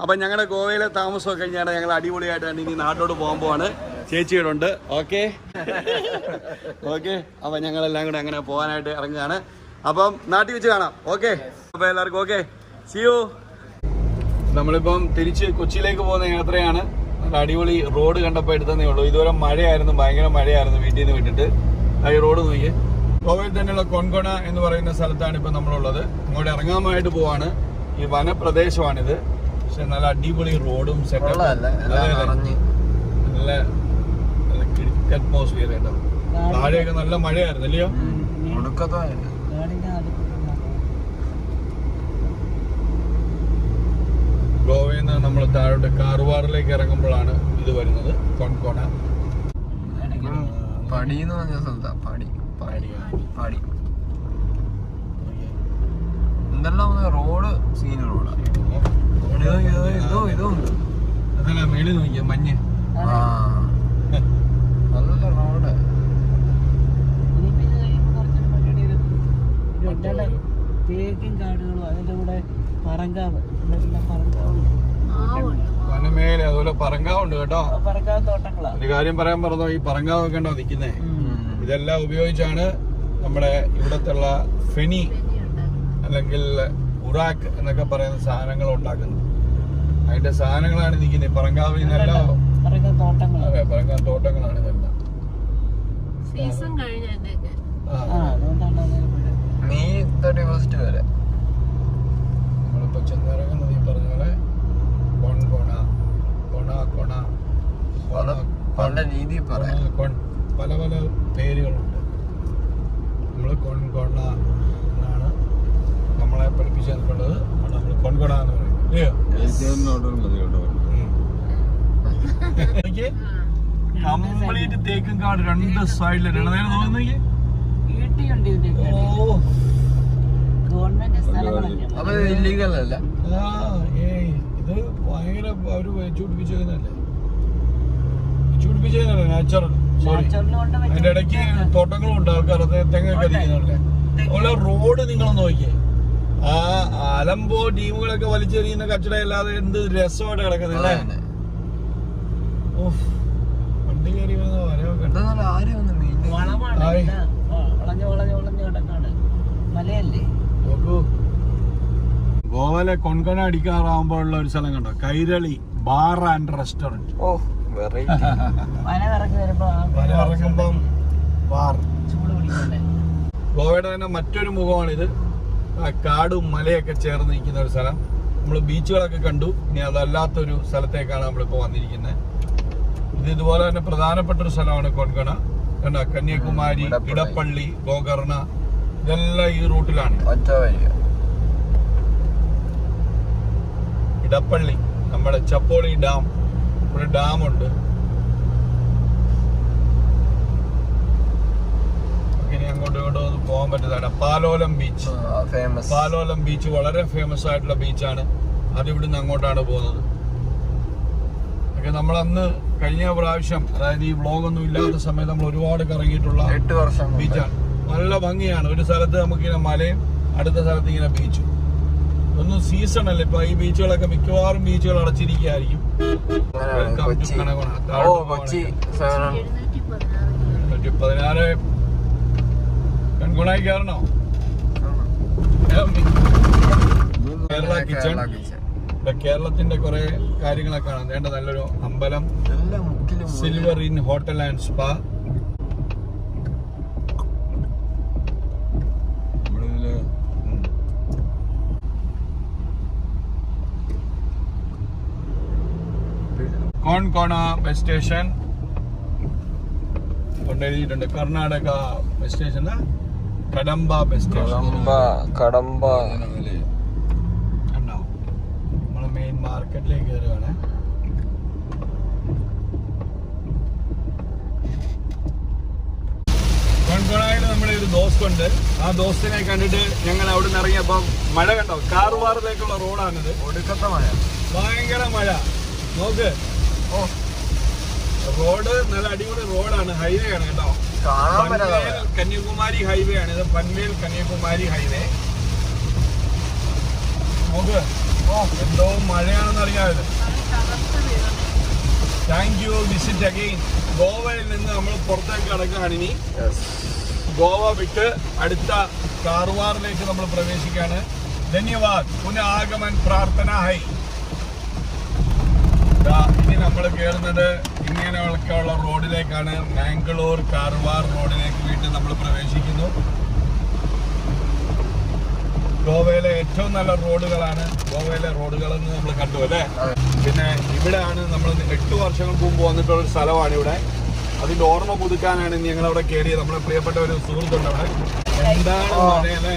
അപ്പം ഞങ്ങളുടെ ഗോവയിലെ താമസമൊക്കെ കഴിഞ്ഞാണ് ഞങ്ങൾ അടിപൊളിയായിട്ട് ഇനി നാട്ടോട് പോകാൻ പോവാണ്. ചേച്ചിയോടുണ്ട്. ഓക്കെ. ഓക്കെ. അപ്പം ഞങ്ങളെല്ലാം കൂടെ അങ്ങനെ പോകാനായിട്ട് ഇറങ്ങുകയാണ്. അപ്പം നാട്ടിൽ വെച്ച് കാണാം. ഓക്കെ. അപ്പം എല്ലാവർക്കും ഓക്കെ. സിയു നമ്മളിപ്പം തിരിച്ച് കൊച്ചിയിലേക്ക് പോകുന്ന യാത്രയാണ്. നല്ല അടിപൊളി റോഡ് കണ്ടപ്പോൾ എടുത്തതേ ഉള്ളൂ. ഇതുവരെ മഴയായിരുന്നു. ഭയങ്കര മഴയായിരുന്നു വീട്ടിൽ നിന്ന് വിട്ടിട്ട്. ഈ റോഡ് നോക്കി ഗോവയിൽ തന്നെയുള്ള കൊൺകൊണ എന്ന് പറയുന്ന സ്ഥലത്താണ് ഇപ്പം നമ്മളുള്ളത്. അങ്ങോട്ട് ഇറങ്ങാമായിട്ട് പോവാണ്. ഈ വനപ്രദേശമാണിത്. പക്ഷെ നല്ല അടിപൊളി റോഡും നല്ല അറ്റ്മോസ്ഫിയർ താഴെയൊക്കെ നല്ല മഴയായിരുന്നു അല്ലയോ? ഗോവയിൽ നിന്ന് നമ്മൾ താഴോട്ട് കാർവാറിലേക്ക് ഇറങ്ങുമ്പോഴാണ് ഇത് വരുന്നത് കൊൺകോണ. പടി എന്ന് പറഞ്ഞ സ്ഥലത്താ പടി. പടി പടി. എന്തെല്ലാം റോഡ് സീൻ റോഡാ? അതല്ല മേളിൽ നോക്കിയ മഞ്ഞ്. ആ. നല്ല റോഡ് തേക്കും കാടുകളും അതിന്റെ കൂടെ പറങ്കാവ്. അതുപോലെ പറങ്കാവുണ്ട് കേട്ടോ. ഒരു കാര്യം പറയാൻ പറഞ്ഞോ ഈ പറങ്കാവൊക്കെ ഉണ്ടോ നിൽക്കുന്നേ? ഇതെല്ലാം ഉപയോഗിച്ചാണ് നമ്മുടെ ഇവിടത്തുള്ള ഫെനി അല്ലെങ്കിൽ ഉറാക്ക് എന്നൊക്കെ പറയുന്ന സാധനങ്ങൾ ഉണ്ടാക്കുന്നത്. അതിന്റെ സാധനങ്ങളാണ് നിൽക്കുന്നത്. പറങ്കാവിൽ നിന്നെല്ലാം പറങ്കാവ്. അതെ പറങ്കാവ് തോട്ടങ്ങളാണ് ഇതെല്ലാം. സീസൺ തേർട്ടി ഫസ്റ്റ് വരെ. നമ്മളിപ്പോ ചെന്നിറങ്ങുന്നത് ഈ പറഞ്ഞ പോലെ കൊൺ കൊണ കൊണ കൊണ പല കൊണ, കൊൺ പല പല പേരുകളുണ്ട്. നമ്മൾ കൊൺ കൊണ എന്നാണ് നമ്മളെ പഠിപ്പിച്ചു തന്നിട്ടുള്ളത്. നമ്മൾ കൊൺകൊണ എന്ന് പറയും. ഇല്ലയോ കംപ്ലീറ്റ് തേക്കും കാട് രണ്ട് സൈഡിലാണ് നേരെ ഇത് ഭയങ്കര അവർ നാച്ചുറൽ അതിന്റെ ഇടയ്ക്ക് തോട്ടങ്ങളും ഉണ്ട്. ആൾക്കാർ തെങ്ങൊക്കെ അടിക്കുന്നുണ്ടല്ലേ അതുപോലെ റോഡ് നിങ്ങൾ നോക്കിയേ. ആ അലമ്പോ ടീമുകളൊക്കെ വലിച്ചെറിയുന്ന കച്ചട അല്ലാതെ എന്ത് രസമായിട്ട് കിടക്കുന്നത് അല്ലേ. വണ്ടി കയറി വരവൊക്കെ ഗോവയിലെ കൊൺകണ അടിക്കാറാവുമ്പോഴുള്ള ഒരു സ്ഥലം കണ്ടോ? കൈരളി ബാർ ആൻഡ് റെസ്റ്റോറന്റ് ഓ ഗോവയുടെ തന്നെ മറ്റൊരു മുഖമാണിത്. കാടും മലയൊക്കെ ചേർന്ന് നിൽക്കുന്ന ഒരു സ്ഥലം. നമ്മൾ ബീച്ചുകളൊക്കെ കണ്ടു. ഇനി അതല്ലാത്തൊരു സ്ഥലത്തേക്കാണ് നമ്മളിപ്പോൾ വന്നിരിക്കുന്നത് ഇത് ഇതുപോലെ തന്നെ പ്രധാനപ്പെട്ട ഒരു സ്ഥലമാണ് കൊൺകണ കണ്ട കന്യാകുമാരി ഇടപ്പള്ളി. ഗോകർണ ഇതെല്ലാം ഈ റൂട്ടിലാണ്. ഇടപ്പള്ളി നമ്മുടെ ചപ്പോളി ഡാം. ഒരു ഡാമുണ്ട്. ഇനി അങ്ങോട്ടും ഇങ്ങോട്ടും പോകാൻ പറ്റുന്നതാണ്. Palolem beach famous Palolem beach വളരെ ഫേമസ് ആയിട്ടുള്ള ബീച്ചാണ് അത് ഇവിടുന്ന് അങ്ങോട്ടാണ് പോകുന്നത്. ഒക്കെ നമ്മൾ അന്ന് കഴിഞ്ഞ പ്രാവശ്യം അതായത് ഈ വ്ളോഗൊന്നും ഇല്ലാത്ത സമയത്ത് നമ്മൾ ഒരുപാട് കറങ്ങിയിട്ടുള്ള എട്ട് വർഷം ബീച്ചാണ് നല്ല ഭംഗിയാണ്. ഒരു സ്ഥലത്ത് നമുക്ക് ഇങ്ങനെ മലയും അടുത്ത സ്ഥലത്ത് ഇങ്ങനെ ബീച്ചും ഒന്നും സീസൺ അല്ല? ഇപ്പൊ ഈ ബീച്ചുകളൊക്കെ മിക്കവാറും ബീച്ചുകൾ അടച്ചിരിക്കുകയായിരിക്കും. അങ്ങനെയാണ് കൺകുണായി കയറണോ? കേരള കിച്ചൺ. കേരള കിച്ചൺ കേരളത്തിന്റെ കുറെ കാര്യങ്ങളൊക്കെ കാണാം. വേണ്ട നല്ലൊരു അമ്പലം. Silver inn hotel and spa Canacona bus station. കൊണ്ടെഴുതിയിട്ടുണ്ട്. Karnataka bus station Kadamba bus Kadamba Kadamba കണ്ടോ? നമ്മൾ മെയിൻ മാർക്കറ്റിലേക്ക് കയറുകയാണ് കോൺകോണായിൽ നമ്മുടെ ഒരു ദോസ്തുണ്ട്. ആ ദോസ്തിനെ കണ്ടിട്ട് ഞങ്ങൾ അവിടെ നിന്ന് ഇറങ്ങിയപ്പം മഴ കണ്ടോ? കാറുവാറിലേക്കുള്ള റോഡാണിത്. ഒടുക്കത്തെ മഴ ഭയങ്കര മഴ. നോക്ക്. ഓ റോഡ് നല്ല അടിപൊളി റോഡാണ്. ഹൈവേ ആണ് കേട്ടോ. കന്യാകുമാരി ഹൈവേ ആണ്. ഇത് പൻവേൽ കന്യാകുമാരി ഹൈവേ നോക്ക്. എന്തോ മഴയാണെന്ന് അറിയാമല്ലോ. താങ്ക് യു വിസിറ്റ് അഗെയിൻ ഗോവയിൽ നിന്ന് നമ്മൾ പുറത്തേക്ക് കടക്കുകയാണ് ഇനി. ഗോവ വിട്ട് അടുത്ത കാർവാറിലേക്ക് നമ്മൾ പ്രവേശിക്കുകയാണ്. ധന്യവാദ്. പുനഃ ആഗമൻ പ്രാർത്ഥന ഹൈ. ഇനി നമ്മൾ കയറുന്നത് ഇങ്ങനെയൊക്കെയുള്ള റോഡിലേക്കാണ് മാംഗ്ലൂർ കാർവാർ റോഡിലേക്ക് വീണ്ടും നമ്മൾ പ്രവേശിക്കുന്നു. ഗോവയിലെ ഏറ്റവും നല്ല റോഡുകളാണ് ഗോവയിലെ റോഡുകളെന്ന് നമ്മൾ കണ്ടു അല്ലേ? പിന്നെ ഇവിടെയാണ് നമ്മൾ എട്ട് വർഷങ്ങൾക്ക് മുമ്പ് വന്നിട്ടുള്ള ഒരു സ്ഥലമാണ് ഇവിടെ. അതിന്റെ ഓർമ്മ പുതുക്കാനാണ് ഞങ്ങൾ അവിടെ കയറിയത്. നമ്മളെ പ്രിയപ്പെട്ട ഒരു സുഹൃത്തുണ്ട് അവിടെ. എന്താണ് മഴയല്ലേ?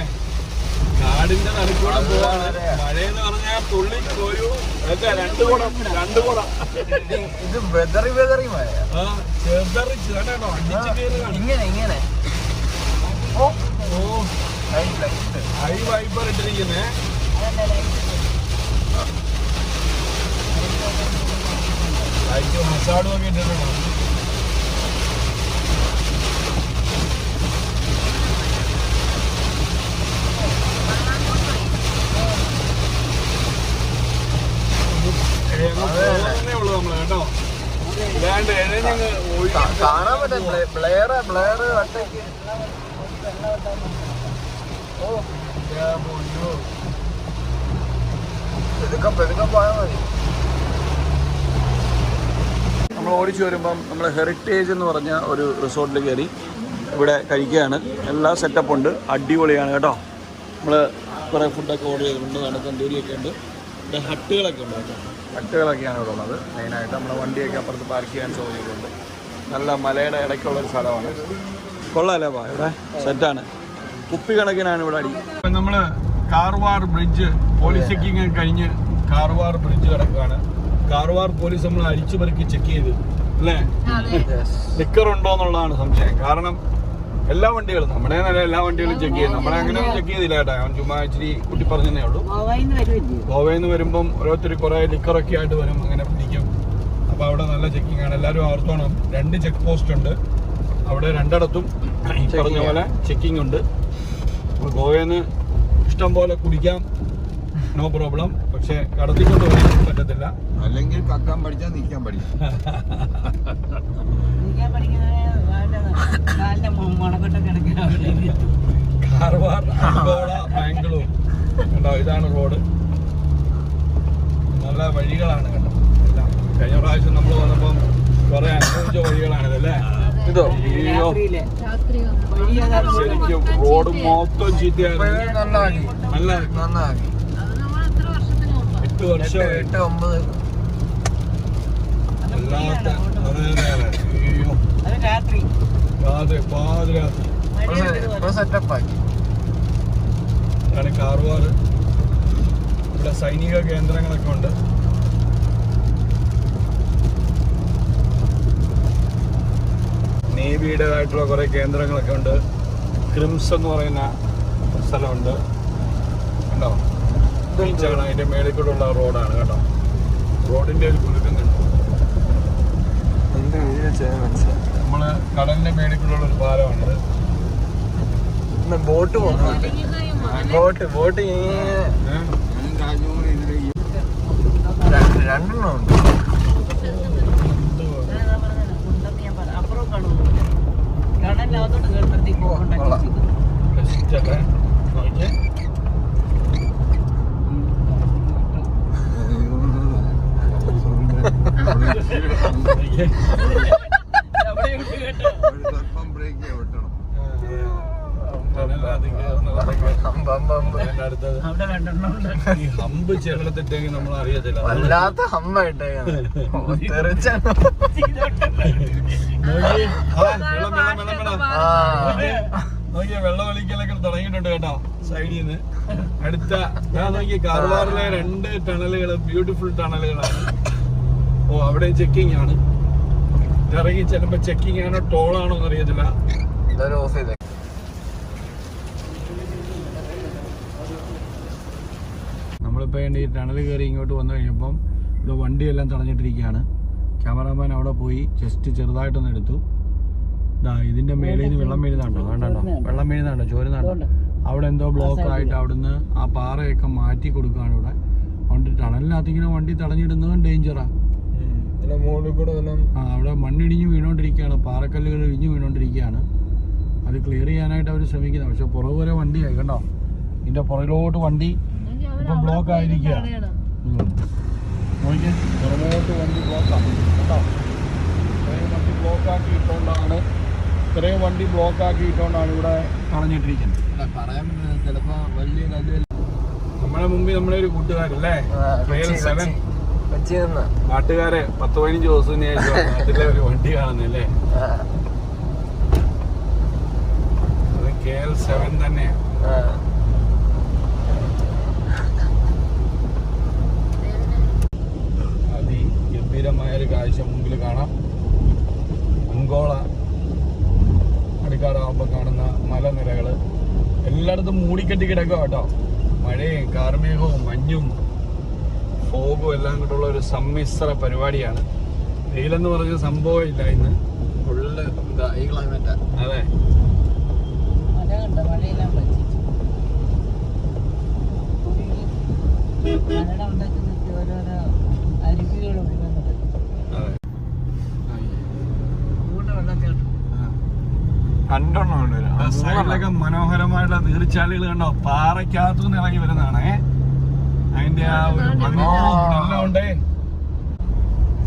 കാടിന്റെ നടുക്കൂടെ പോവാണ്. മഴയെന്ന് പറഞ്ഞാൽ തുള്ളി കോരു അല്ലേ രണ്ട് കുടം രണ്ട് കുടം. ഇത് വെതറി വെതറി മഴ കേട്ടോ അടിച്ചു ഇങ്ങനെ ഇങ്ങനെ. ഓ ഓ ഹൈ വൈപ്പർ ഇട്ടിരിക്കുന്നേ. ലൈറ്റ് മസാഡ് ഒക്കെ ഇട്ടിട്ടുണ്ടോ ഏ ഉള്ളൂ നമ്മൾ കേട്ടോ ഇല്ലാണ്ട് എഴഞ്ഞങ്ങ് ഒഴുകി കാണാൻ പറ്റും നമ്മൾ ഓടിച്ചു വരുമ്പം നമ്മൾ ഹെറിറ്റേജ് എന്ന് പറഞ്ഞ ഒരു റിസോർട്ടിൽ കയറി ഇവിടെ കഴിക്കുകയാണ്. എല്ലാ സെറ്റപ്പ് ഉണ്ട്. അടിപൊളിയാണ് കേട്ടോ. നമ്മൾ കുറേ ഫുഡൊക്കെ ഓർഡർ ചെയ്തിട്ടുണ്ട്. നല്ല തന്തൂരിയൊക്കെ ഉണ്ട്. പിന്നെ ഹട്ടുകളൊക്കെ ഉണ്ട് കേട്ടോ. ഹട്ടുകളൊക്കെയാണ് ഇവിടെ ഉള്ളത്. മെയിനായിട്ട് നമ്മുടെ വണ്ടിയൊക്കെ അപ്പുറത്ത് പാർക്ക് ചെയ്യാൻ സൗകര്യമുണ്ട് നല്ല മലയുടെ ഇടയ്ക്കുള്ള ഒരു സ്ഥലമാണ്. കൊള്ളാലേ പാ ഇവിടെ സെറ്റാണ് കുപ്പി കണക്കിനാണ് ഇവിടെ അടി നമ്മൾ കാർവാർ ബ്രിഡ്ജ് പോലീസ് ചെക്കിങ് കഴിഞ്ഞ് കാർവാർ ബ്രിഡ്ജ് കിടക്കുകയാണ്. കാർവാർ പോലീസ് നമ്മൾ അരിച്ചു പെറുക്കി ചെക്ക് ചെയ്ത്. അല്ലേ? ലിക്കർ ഉണ്ടോ എന്നുള്ളതാണ് സംശയം. കാരണം എല്ലാ വണ്ടികളും. നമ്മുടെ നല്ല എല്ലാ വണ്ടികളും ചെക്ക് ചെയ്യും നമ്മളെ അങ്ങനെ ചെക്ക് ചെയ്തില്ല കേട്ടോ. അവൻ ചുമ്മാ ഇച്ചിരി കുട്ടി പറഞ്ഞേ ഉള്ളൂ. ഗോവയിൽ നിന്ന് വരുമ്പം ഓരോരുത്തർ കുറെ ലിക്കറൊക്കെ ആയിട്ട് വരും. അങ്ങനെ പിടിക്കും. അപ്പൊ അവിടെ നല്ല ചെക്കിംഗ് ആണ്. എല്ലാവരും ഓർത്തോണം. രണ്ട് ചെക്ക് പോസ്റ്റ് ഉണ്ട്. അവിടെ രണ്ടിടത്തും പറഞ്ഞ പോലെ ചെക്കിംഗ് ഉണ്ട്. അപ്പോൾ ഗോവയിൽ നിന്ന് ഇഷ്ടം പോലെ കുടിക്കാം. നോ പ്രോബ്ലം പക്ഷെ കടത്തിക്കൊണ്ട് വരാൻ പറ്റത്തില്ല. അല്ലെങ്കിൽ കക്കാൻ പഠിച്ചാൽ നിൽക്കാൻ പഠിക്കും നിൽക്കാൻ പഠിക്കുന്നവരെ കാലിന്റെ കാലിന്റെ മുണക്കെട്ടൊക്കെ ഇടയ്ക്ക് അവിടെ കാർവാർ അങ്കോള ബാംഗ്ലൂർ. കണ്ടോ? ഇതാണ് റോഡ്. നല്ല വഴികളാണ് കേട്ടോ എല്ലാം. കഴിഞ്ഞ പ്രാവശ്യം നമ്മൾ വന്നപ്പം കുറെ അനുഭവിച്ച വഴികളാണിതല്ലേ ഇതോ? അയ്യോ. ശരിക്കും റോഡ് മൊത്തം ചീത്തയായിരുന്നു. നന്നാക്കി നല്ല. നന്നാക്കി എട്ട് വർഷം. എട്ട് ഒമ്പത്. അല്ലാത്ത അതെ അതെ. അയ്യോ. അത് രാത്രി. രാത്രി പാതിരാത്രി ഇപ്പൊ സെറ്റപ്പ് ആക്കി ഇതാണ് കാർവാർ ഇവിടെ സൈനിക കേന്ദ്രങ്ങളൊക്കെ ഉണ്ട് നേവിയുടേതായിട്ടുള്ള കുറേ കേന്ദ്രങ്ങളൊക്കെ ഉണ്ട്. ക്രിംസ് എന്ന് പറയുന്ന സ്ഥലമുണ്ട്. കണ്ടോ? ബീച്ചാണ് അതിന്റെ മേളിൽ കൂടെ ഉള്ള റോഡാണ് കേട്ടോ. റോഡിന്റെ ഒരു കുലുക്കുന്നുണ്ട് എന്താ മനസ്സിലായി? നമ്മൾ കടലിന്റെ മേടിക്കുള്ള ഒരു പാലമാണിത് ബോട്ട് ബോട്ട് ബോട്ട്? രണ്ടെണ്ണം ഉണ്ട് എന്തുവാ? അതാ പറഞ്ഞത് ഉണ്ടെന്ന് ഞാൻ പറഞ്ഞു അപ്പുറം കാണുന്നു കടലിനകത്തോട്ട് കേട്ടത്തേക്ക് കൊള്ളാം. ബെസ്റ്റല്ലേ? നോക്കിയേ. നോക്കിയേ. ജനലതിൽ കയറുന്നതൊക്കെ അമ്പ് അമ്പ് അമ്പ് അതിന്റെ അടുത്തത് അവിടെ രണ്ടെണ്ണം ഉണ്ട് ഈ ഹമ്പ് ചേർത്തിട്ടെങ്കിൽ നമ്മൾ അറിയത്തില്ല വല്ലാത്ത ഹമ്മായിട്ടേ തെറിച്ച നോക്കിയേ. വെള്ളം, ഒലിക്കലൊക്കെ തുടങ്ങിയിട്ടുണ്ട് കേട്ടോ സൈഡിൽ നിന്ന് അടുത്ത ഞാൻ നോക്കിയ കാർവാറിലെ രണ്ട് ടണലുകൾ ബ്യൂട്ടിഫുൾ ടണലുകളാണ്. ഓ അവിടെ ചെക്കിംഗ് ആണ് ഇറങ്ങി ചിലപ്പോ ചെക്കിംഗ് ആണോ ടോളാണോ എന്ന് അറിയത്തില്ല എന്തായാലും ഓഫ് ചെയ്തേ നമ്മളിപ്പോൾ ഈ ടണൽ കയറി ഇങ്ങോട്ട് വന്നു കഴിഞ്ഞപ്പം ഇവിടെ വണ്ടിയെല്ലാം തടഞ്ഞിട്ടിരിക്കുകയാണ്. ക്യാമറാമാൻ അവിടെ പോയി ജസ്റ്റ് ചെറുതായിട്ടൊന്ന് എടുത്തു. ഇതാ ഇതിന്റെ മേളിൽ നിന്ന് വെള്ളം വീഴുന്നുണ്ടോ? വേണ്ടോ വെള്ളം വീഴുന്നുണ്ടോ? ചോരുന്നുണ്ടോ അവിടെ എന്തോ ബ്ലോക്ക് ആയിട്ട് അവിടുന്ന് ആ പാറയൊക്കെ മാറ്റി കൊടുക്കുകയാണ് ഇവിടെ. അതുകൊണ്ട് ടണലിനകത്ത് ഇങ്ങനെ വണ്ടി തടഞ്ഞിടുന്നതും ഡേഞ്ചറാണ് ആ. അവിടെ മണ്ണിടിഞ്ഞ് വീണോണ്ടിരിക്കുകയാണ്. പാറക്കല്ലുകൾ ഇടിഞ്ഞ് വീണോണ്ടിരിക്കുകയാണ്. അത് ക്ലിയർ ചെയ്യാനായിട്ട് അവർ ശ്രമിക്കുന്നത് പക്ഷെ പുറകു വരെ വണ്ടിയായി കണ്ടോ? ഇതിന്റെ പുറകിലോട്ട് വണ്ടി ഇപ്പൊ ബ്ലോക്ക് ആയിരിക്കുകയാണ്. വണ്ടി ബ്ലോക്കാണ് കേട്ടോ ഇത്രയും വണ്ടി ബ്ലോക്ക് ആക്കി. ഇട്ടുകൊണ്ടാണ് ഇത്രയും വണ്ടി ബ്ലോക്ക് ആക്കി ഇട്ടുകൊണ്ടാണ് ഇവിടെ കളഞ്ഞിട്ടിരിക്കുന്നത്. പറയാൻ വലിയ കല്ല് നമ്മളെ മുമ്പിൽ നമ്മളെ ഒരു കൂട്ടുകാരല്ലേ സെവൻ. നാട്ടുകാരെ പത്ത് പതിനഞ്ച് ദിവസത്തിന് ശേഷം അതിലെ ഒരു വണ്ടി കാണുന്നല്ലേ അത് കെ എൽ സെവൻ തന്നെയാണ് അതിഗംഭീരമായ ഒരു കാഴ്ച മുമ്പിൽ കാണാം. അങ്കോള അടിക്കാറാവുമ്പോൾ കാണുന്ന മലനിരകൾ എല്ലായിടത്തും മൂടിക്കെട്ടി കിടക്കുക കേട്ടോ. മഴയും കാർമേഘവും മഞ്ഞും ഫോഗും എല്ലാം കൊണ്ടുള്ള ഒരു സമ്മിശ്ര പരിപാടിയാണ്. വെയിലെന്ന് പറഞ്ഞ സംഭവം ഇല്ല ഇന്ന്. ഫുള്ള് ഈ ക്ലൈമറ്റാ അതെ മഴ കണ്ട മഴയെല്ലാം പറ്റിച്ചു മഴയുടെ ഉണ്ടാക്കി നിൽക്കി ഓരോരോ അരുവികൾ ഒഴുകുന്നത് അതെ കൂടെ വെള്ളത്തിൽ രണ്ടെണ്ണം ഉണ്ട് ആ സൈഡിലൊക്കെ മനോഹരമായിട്ടുള്ള നീർച്ചാലികൾ കണ്ടോ? പാറയ്ക്കകത്തു നിന്ന് ഇറങ്ങി വരുന്നതാണേ. അതിന്റെ ആ ഒരു എല്ലാം ഉണ്ടേ.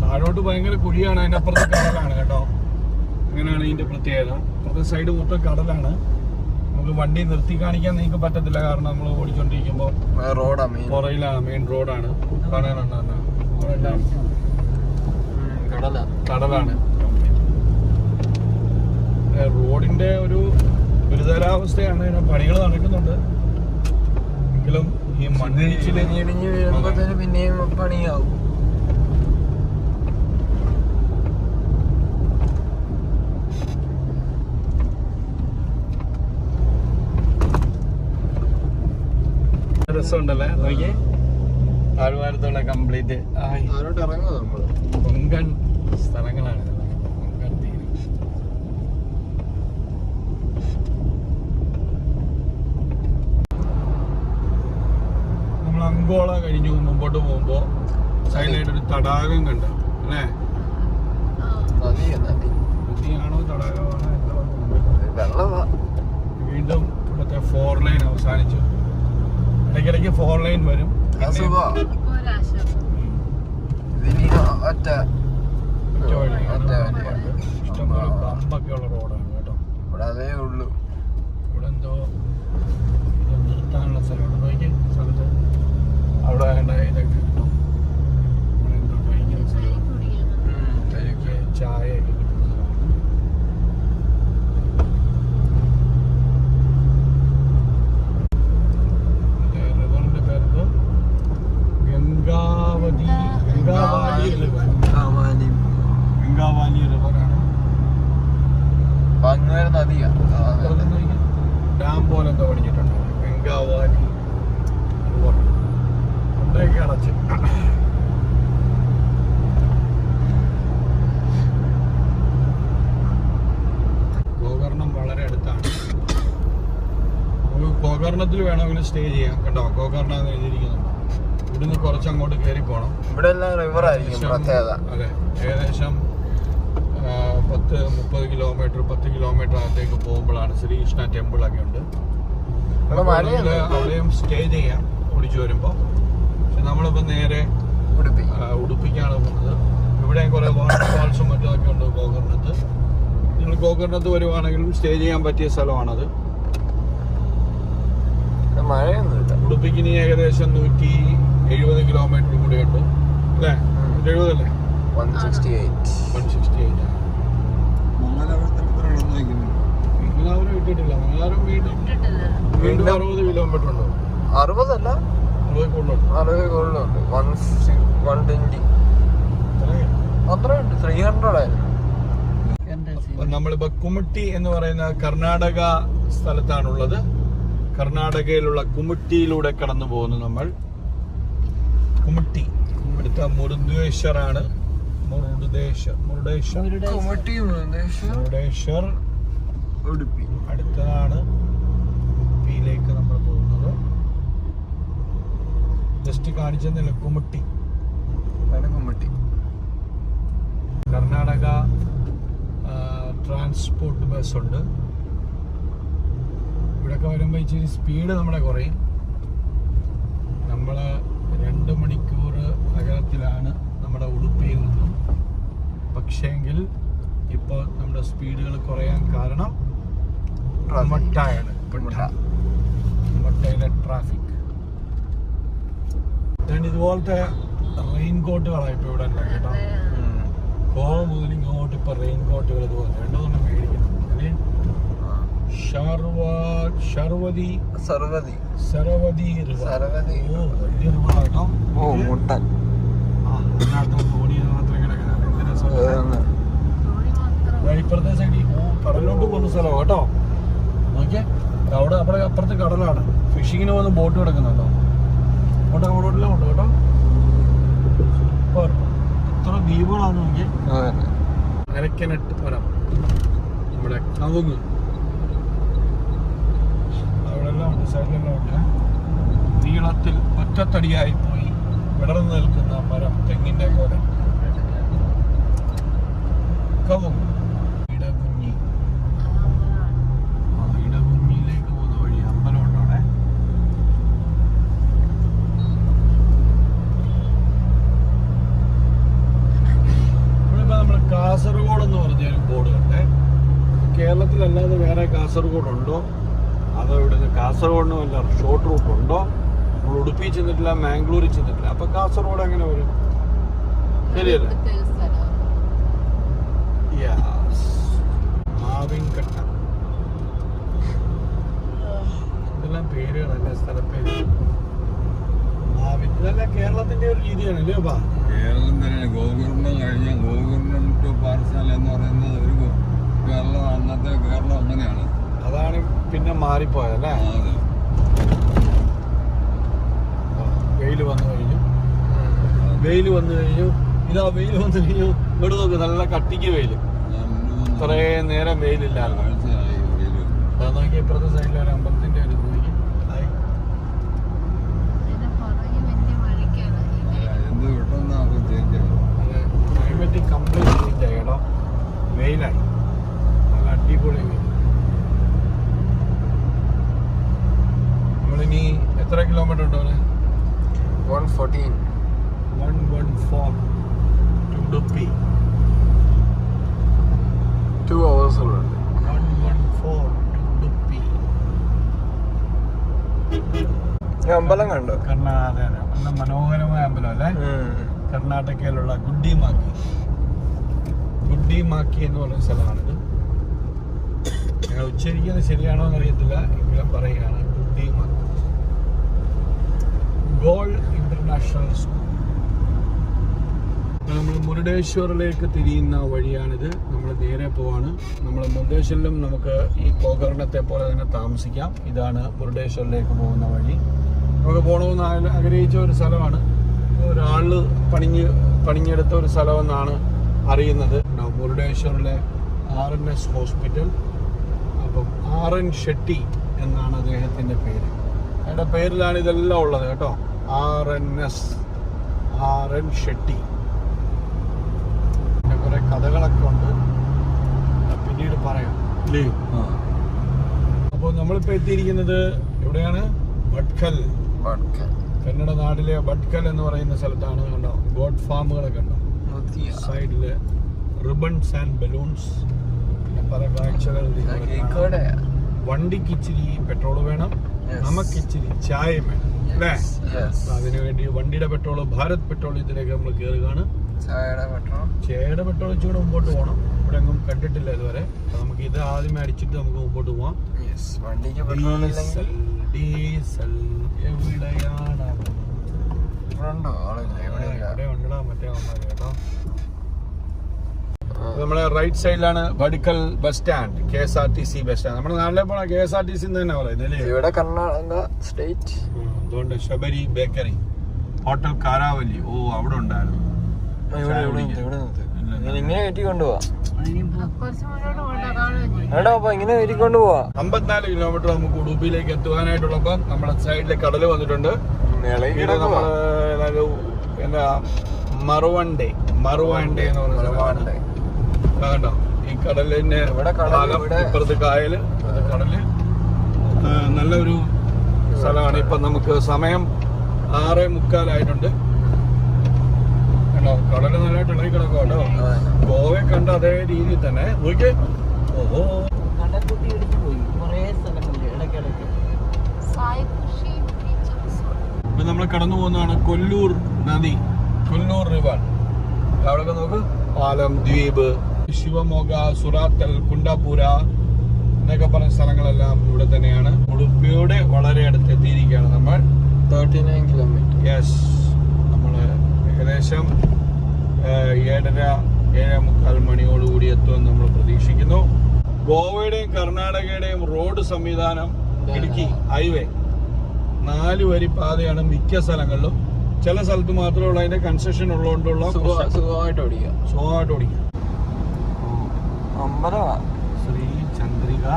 താഴോട്ട് ഭയങ്കര കുഴിയാണ് അതിന്റെ അപ്പുറത്ത് കടലാണ് കേട്ടോ. അങ്ങനെയാണ് ഇതിന്റെ പ്രത്യേകത. അപ്പുറത്തെ സൈഡ് മൊത്തം കടലാണ്. നമുക്ക് വണ്ടി നിർത്തി കാണിക്കാൻ നിങ്ങൾക്ക് പറ്റത്തില്ല. കാരണം നമ്മൾ ഓടിച്ചോണ്ടിരിക്കുമ്പോൾ റോഡാണ് മെയിൻ പുറയിലാണ് മെയിൻ റോഡാണ് കാണാനുണ്ടോ കടല. കടലാണ്. ഏ, റോഡിന്റെ ഒരു ഗുരുതരാവസ്ഥയാണ് പണികൾ നടക്കുന്നുണ്ട്. എങ്കിലും ഈ മണ്ണിടിച്ചിൽ ഇടിഞ്ഞ് വീഴുമ്പോഴത്തേന് പിന്നെയും പണിയാവും. രസമുണ്ടല്ലേ? നോക്കിയേ. താഴ്വാരത്തുള്ള കംപ്ലീറ്റ് ആയി. സ്ഥലങ്ങളാണ് ഇതെല്ലാം. കൊങ്കൺ തീരം നമ്മൾ കഴിഞ്ഞ് മുമ്പോട്ട് പോകുമ്പോ സൈഡിലായിട്ട് ഒരു തടാകം കണ്ട. അല്ലേ? നദി നദി. നദിയാണോ തടാകമാണോ വീണ്ടും ഇവിടുത്തെ ഫോർ ലൈൻ അവസാനിച്ചു. ഇടയ്ക്കിടയ്ക്ക് ഫോർ ലൈൻ വരും. ഒറ്റ ഇഷ്ടംപോലെ ഉള്ള റോഡാണ് കേട്ടോ. ഇവിടെ അതേ ഉള്ളൂ. ഇവിടെ എന്തോ നിർത്താനുള്ള സ്ഥലമുണ്ട് റിവറിന്റെ പേരെന്തോ ഗംഗാവതി ഗംഗാവാലി റിവർ. ഗംഗാവാലി. റിവറാണ്. ഡാം പോലെ എന്തോ പണിഞ്ഞിട്ടുണ്ട്. ഗംഗാവാലി. കൊണ്ടേക്ക് അടച്ച് ഗോകർണം വളരെ അടുത്താണ്. ഗോകർണത്തിൽ വേണമെങ്കിൽ സ്റ്റേ ചെയ്യാം. കണ്ടോ? ഗോകർണ എന്ന് എഴുതിയിരിക്കുന്നുണ്ട് ഇവിടുന്ന് കുറച്ച് അങ്ങോട്ട് കയറി പോകണം ഇവിടെ എല്ലാം റിവർ ആയിരിക്കും പ്രത്യേകത. അതെ ഏകദേശം പത്ത് മുപ്പത് കിലോമീറ്റർ പത്ത് കിലോമീറ്റർ അകത്തേക്ക് പോകുമ്പോഴാണ് ശ്രീകൃഷ്ണ ടെമ്പിൾ ഒക്കെ ഉണ്ട്. അവിടെയും സ്റ്റേ ചെയ്യാം. ഓടിച്ചു വരുമ്പോൾ നമ്മളിപ്പോൾ നേരെ ഉടുപ്പി. ഉടുപ്പിക്കാണ് പോകുന്നത്. ഇവിടെ കുറേ ഫോൾസും മറ്റൊക്കെ ഉണ്ട് ഗോകർണത്ത്. നിങ്ങൾ ഗോകർണത്ത് വരുവാണെങ്കിലും സ്റ്റേ ചെയ്യാൻ പറ്റിയ സ്ഥലമാണത്. മഴയൊന്നുമില്ല. ഉടുപ്പിക്ക് ഇനി ഏകദേശം നൂറ്റി എഴുപത് കിലോമീറ്റർ കൂടെ ഉണ്ട്. അല്ലേ? എഴുപതല്ലേ? One sixty eight one sixty eight Mangalapuram ഇട്ടിട്ടില്ല. മംഗലാപുരം വീണ്ടും ഇട്ടിട്ടില്ല. വീണ്ടും അറുപത് കിലോമീറ്റർ ഉണ്ട്. അറുപതല്ല? അറുപത് കൂടുതലുണ്ട് അറുപത് കൂടുതലുണ്ട് വൺ വൺ ട്വന്റി അത്രയുണ്ട്. ത്രീ ഹൺഡ്രഡ് ആയിരുന്നു എന്താ അപ്പൊ നമ്മളിപ്പോ കുമിട്ടി എന്ന് പറയുന്ന കർണാടക സ്ഥലത്താണുള്ളത്. കർണാടകയിലുള്ള കുമിട്ടിയിലൂടെ കടന്നു പോകുന്നു നമ്മൾ. കുമിട്ടി. അടുത്ത മുരുദേശ്വറാണ് ആണ് മുരുടേശ്വർ മുരുടേശ്വർ മുരുടേശ്വർ ഉടുപ്പി. അടുത്തതാണ്. ഉപ്പിയിലേക്ക് നമ്മൾ പോകുന്നത് ജസ്റ്റ് കാണിച്ചെന്നില്ല കുമട്ടി കുമ്മട്ടി കർണാടക ട്രാൻസ്പോർട്ട് ബസ് ഉണ്ട്. ഇവിടെയൊക്കെ വരുമ്പോൾ ഇച്ചിരി സ്പീഡ് നമ്മുടെ കുറയും. നമ്മൾ രണ്ട് മണിക്കൂർ അകലത്തിലാണ് നമ്മുടെ ഉടുപ്പിയിൽ നിന്നും പക്ഷേങ്കിൽ ഇപ്പോൾ നമ്മുടെ സ്പീഡുകൾ കുറയാൻ കാരണം മൊട്ടയാണ്. മൊട്ടയിലെ ട്രാഫിക് ഇതുപോലത്തെ റെയിൻ കോട്ടുകളാണ് ഇപ്പോൾ ഇവിടെ ഉള്ളത് കേട്ടോ. ഗോവ മുതൽ ഇങ്ങോട്ട് ഇപ്പൊ റെയിൻ കോട്ടുകൾ ഇതുപോലെ രണ്ടെണ്ണം മേടിക്കണം. സർവതി സരവതി river. സരവതി. ഓ വലിയ കേട്ടോ. ഓ മുട്ടൻ. ഇപ്പുറത്തെ സൈഡിൽ കടലിലോട്ട് പോകുന്ന സ്ഥലമാണ് കേട്ടോ. നോക്കിയേ. അവിടെ അവിടെ അപ്പുറത്ത് കടലാണ്. ഫിഷിങ്ങിന് പോകുന്ന ബോട്ട് കിടക്കുന്നുണ്ടോ? അവിടെ അവിടോട്ടെല്ലാം ഉണ്ട് കേട്ടോ സൂപ്പർ എത്ര ദ്വീപുകളാന്ന് നോക്കിയേ അരക്കനട്ട് മരം നമ്മുടെ കവുങ്ങ് അവിടെല്ലാം ഉണ്ട് സൈഡിലെല്ലാം ഉണ്ട്. നീളത്തിൽ ഒറ്റത്തടിയായി പോയി വിടർന്നു നിൽക്കുന്ന മരം തെങ്ങിന്റെ പോലെ. കവുങ്ങ് ഇടകുഞ്ഞി ആ ഇടകുഞ്ഞിയിലേക്ക് പോകുന്ന വഴി അമ്പലം ഉണ്ട് അവിടെ ഇവിടെ ഇപ്പൊ നമ്മൾ കാസർഗോഡ് എന്ന് പറഞ്ഞ ഒരു ബോർഡ് കണ്ടേ കേരളത്തിലല്ലാതെ വേറെ കാസർഗോഡ് ഉണ്ടോ അതോ ഇവിടുന്ന് കാസർഗോഡിന് വല്ല ഷോർട്ട് റൂട്ട് ഉണ്ടോ? നമ്മൾ ഉടുപ്പി ചെന്നിട്ടില്ല മാംഗ്ലൂരിൽ ചെന്നിട്ടില്ല. അപ്പൊ കാസർഗോഡ് എങ്ങനെ വരും? ശരിയല്ലേ? ഇതെല്ലാം പേരുകളല്ല സ്ഥലപ്പേര്? കേരളത്തിന്റെ ഒരു രീതിയാണ് അല്ലേ കേരളം തന്നെ ഗോകുർണം കഴിഞ്ഞ ഗോകുർണം ടു പാർസാല എന്ന് പറയുന്നത് ഒരു കേരളം അന്നത്തെ കേരളം അങ്ങനെയാണ്. അതാണ് പിന്നെ മാറിപ്പോയല്ലേ വെയിൽ വന്നു കഴിഞ്ഞു. വെയിൽ വന്നു കഴിഞ്ഞു. ഇതാ വെയിൽ വന്നു കഴിഞ്ഞു. ഇവിടെ നോക്ക് നല്ല കട്ടിക്ക് വെയിൽ കുറെ നേരം വെയിലില്ലായിരുന്നു. നോക്കിയ ഇപ്പുറത്തെ സൈഡിൽ ഒരു അമ്പലത്തിന്റെ ഒരു ഇത് നോക്കി ഹായ്. ഇതിന്റെ പുറകെ വലിയ മഴയ്ക്കാണ് ഈ അല്ല, എന്ത് പെട്ടെന്നാകും ചേഞ്ച് ആകും അത് ക്ലൈമറ്റ് കംപ്ലീറ്റ് ചേഞ്ച് ആയി കേട്ടോ വെയിലായി നല്ല അടിപൊളി വെയിൽ നമ്മളിനി എത്ര കിലോമീറ്റർ ഉണ്ടോ one fourteen one one four to Udupi two hours ഉണ്ട് one one four to Udupi അമ്പലം കണ്ടു നല്ല മനോഹരമായ അമ്പലം അല്ലേ? കർണാടകയിലുള്ള ഗുഡി മാക്കി എന്ന് പറയുന്ന സ്ഥലമാണിത്. ഞങ്ങൾ ഉച്ചരിക്കുന്നത് ശരിയാണോ എന്ന് അറിയത്തില്ല എങ്കിലും പറയുകയാണ് ഗുഡ്ഡിമാക്കി ഗോൾഡ് ഇന്റർനാഷണൽ സ്കൂൾ. നമ്മൾ മുരുടേശ്വറിലേക്ക് തിരിയുന്ന വഴിയാണിത്. നമ്മൾ നേരെ പോവാണ്. നമ്മൾ മുരുടേശ്വരിലും നമുക്ക് ഈ ഗോകർണത്തെ പോലെ തന്നെ താമസിക്കാം. ഇതാണ് മുരുടേശ്വറിലേക്ക് പോകുന്ന വഴി. നമുക്ക് പോകണമെന്ന് ആഗ്ര- ആഗ്രഹിച്ച ഒരു സ്ഥലമാണ്. ഒരാൾ പണിഞ്ഞ് പണിഞ്ഞെടുത്ത ഒരു സ്ഥലമെന്നാണ് അറിയുന്നത്. മുരുടേശ്വറിലെ ആർ എൻ എസ് ഹോസ്പിറ്റൽ. അപ്പം ആർ എൻ ഷെട്ടി എന്നാണ് അദ്ദേഹത്തിന്റെ പേര്. അയാളുടെ പേരിലാണ് ഇതെല്ലാം ഉള്ളത് കേട്ടോ. R N S. R N Shetty. പിന്നെ കുറെ കഥകളൊക്കെ ഉണ്ട്. പിന്നീട് പറയാം. അപ്പോൾ നമ്മളിപ്പോൾ എത്തിയിരിക്കുന്നത് എവിടെയാണ്? ഭട്കൽ കന്നഡ നാട്ടിലെ ബട്ട്കൽ എന്ന് പറയുന്ന സ്ഥലത്താണ് കണ്ടോ? ഗോഡ് ഫാമുകളൊക്കെ ഉണ്ടോ സൈഡിൽ റിബൺസ് ആൻഡ് ബലൂൺസ്. പല കാഴ്ചകൾ വണ്ടിക്ക് ഇച്ചിരി പെട്രോൾ വേണം. നമുക്ക് ഇച്ചിരി ചായ വേണം. അല്ലേ? അതിനുവേണ്ടി വണ്ടിയുടെ പെട്രോൾ ഭാരത് പെട്രോൾ ഇതിലേക്ക് നമ്മൾ കയറുകയാണ് ചായയുടെ പെട്രോൾ ചേയുടെ പെട്രോൾ ഇച്ചിരി മുമ്പോട്ട് പോകണം. ഇവിടെ എങ്ങും കണ്ടിട്ടില്ല ഇതുവരെ. നമുക്ക് ഇത് ആദ്യം അടിച്ചിട്ട് നമുക്ക് മുമ്പോട്ട് പോവാം. വണ്ടിക്ക് പെട്രോൾ ഡീസൽ എവിടെയാണ്? നമ്മളെ റൈറ്റ് സൈഡിലാണ് Bhatkal bus stand K S R T C bus stand നമ്മുടെ നാട്ടിലെ പോണ K S R T C തന്നെ പറയുന്നത് ഇവിടെ കർണാടക സ്റ്റേറ്റ് അതുകൊണ്ട് ശബരി ബേക്കറി ഹോട്ടൽ കാരാവലി ഓ അവിടെ ഉണ്ടായിരുന്നു. ഇങ്ങനെ കയറ്റി കൊണ്ടുപോവാ. എടാ അപ്പൊ ഇങ്ങനെ കയറ്റി കൊണ്ടുപോവാ. അമ്പത്തിനാല് കിലോമീറ്റർ നമുക്ക് ഉടുപ്പിയിലേക്ക് എത്തുവാനായിട്ടുള്ളപ്പോ നമ്മുടെ സൈഡിലെ കടൽ വന്നിട്ടുണ്ട്. എന്താ മറുവണ്ടേ മറുവണ്ടേ എന്ന് പറഞ്ഞ. കണ്ടോ? ഈ കടലിന്റെ ഇപ്പുറത്ത് കായൽ കടൽ. നല്ലൊരു സ്ഥലമാണ്. ഇപ്പൊ നമുക്ക് സമയം ആറേ മുക്കാലായിട്ടുണ്ട്. കണ്ടോ കടൽ നല്ലതായിട്ട് ഇളകി കിടക്കും കേട്ടോ. ഗോവയെ കണ്ട അതേ രീതിയിൽ തന്നെ. നോക്കിയേ. ഓഹോ. ഇപ്പൊ നമ്മൾ കടന്നു പോകുന്നതാണ് കൊല്ലൂർ നദി. കൊല്ലൂർ റിവർ. അവിടെ നോക്ക്. പാലം ദ്വീപ് ശിവമോഗ സുറാത്തൽ കുണ്ടാപുര എന്നൊക്കെ പറഞ്ഞ സ്ഥലങ്ങളെല്ലാം ഇവിടെ തന്നെയാണ്. ഉടുപ്പിയുടെ വളരെ അടുത്ത് എത്തിയിരിക്കുകയാണ് നമ്മൾ. തേർട്ടി നയൻ കിലോമീറ്റർ യെസ് നമ്മൾ ഏകദേശം ഏഴര ഏഴേ മുക്കാൽ മണിയോടുകൂടി എത്തുമെന്ന് നമ്മൾ പ്രതീക്ഷിക്കുന്നു. ഗോവയുടെയും കർണാടകയുടെയും റോഡ് സംവിധാനം ഇടുക്കി ഹൈവേ. നാല് വരി പാതയാണ് മിക്ക സ്ഥലങ്ങളിലും. ചില സ്ഥലത്ത് മാത്രമേ ഉള്ളൂ. അതിന്റെ കൺസെഷൻ ഉള്ളതുകൊണ്ടുള്ള. സുഖമായിട്ട് ഓടിക്കുക. സുഖമായിട്ട് ഓടിക്കുക. ശ്രീ ചന്ദ്രിക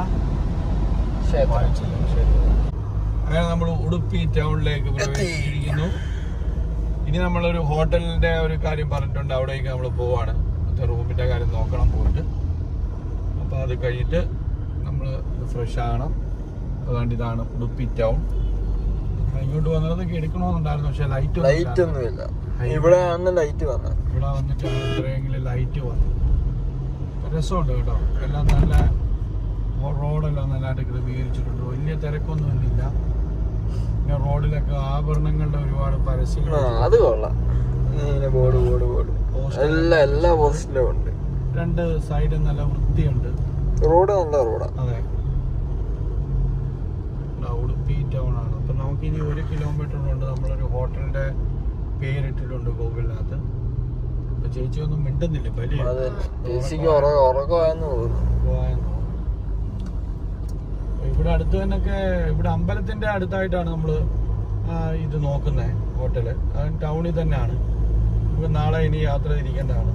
ക്ഷേത്രം. അങ്ങനെ നമ്മൾ ഉടുപ്പി ടൗണിലേക്ക് പ്രവേശിച്ചിരിക്കുന്നു. ഇനി നമ്മളൊരു ഹോട്ടലിന്റെ ഒരു കാര്യം പറഞ്ഞിട്ടുണ്ട്. അവിടേക്ക് നമ്മൾ പോവാണ്. റൂമിന്റെ കാര്യം നോക്കണം പോയിട്ട്. അപ്പൊ അത് കഴിഞ്ഞിട്ട് നമ്മൾ ഫ്രഷ് ആകണം. അതുകൊണ്ട് ഇതാണ് ഉടുപ്പി ടൗൺ. ഇങ്ങോട്ട് വന്നതൊക്കെ എടുക്കണമെന്നുണ്ടായിരുന്നു. പക്ഷെ ലൈറ്റ് ലൈറ്റ് ഒന്നുമില്ല. ഇവിടെ വന്ന് ലൈറ്റ് വന്നു. ഇവിടെ വന്നിട്ട് ലൈറ്റ് വന്നു. രസമുണ്ട് കേട്ടോ. എല്ലാം നല്ല റോഡെല്ലാം നല്ലതായിട്ട് ക്രമീകരിച്ചിട്ടുണ്ട്. വലിയ തിരക്കൊന്നും ഇല്ല പിന്നെ റോഡിലൊക്കെ ആഭരണങ്ങളുടെ ഒരുപാട് പരസ്യങ്ങൾ ആ അത് കൊള്ളാം. ഇങ്ങനെ ബോർഡ് ബോർഡ് ബോർഡ്. എല്ലാ എല്ലാ പോസ്റ്റിലും ഉണ്ട്. രണ്ട് സൈഡും നല്ല വൃത്തിയുണ്ട്. റോഡ് നല്ല റോഡാ. അതെ. ഉടുപ്പി ടൗൺ ആണ്. അപ്പൊ നമുക്ക് ഇനി ഒരു കിലോമീറ്റർ കൊണ്ട് നമ്മളൊരു ഹോട്ടലിന്റെ പേരിട്ടിട്ടുണ്ട് ഗൂഗിളിനകത്ത് അപ്പൊ ചേച്ചി ഒന്നും മിണ്ടുന്നില്ല? ഉറക്കമായെന്ന് തോന്നുന്നു. ഇവിടെ അടുത്ത് തന്നെയൊക്കെ ഇവിടെ അമ്പലത്തിന്റെ അടുത്തായിട്ടാണ് നമ്മൾ ഇത് നോക്കുന്നത് ഹോട്ടൽ. അത് ടൗണിൽ തന്നെയാണ്. നാളെ ഇനി യാത്ര തിരിക്കേണ്ടതാണ്.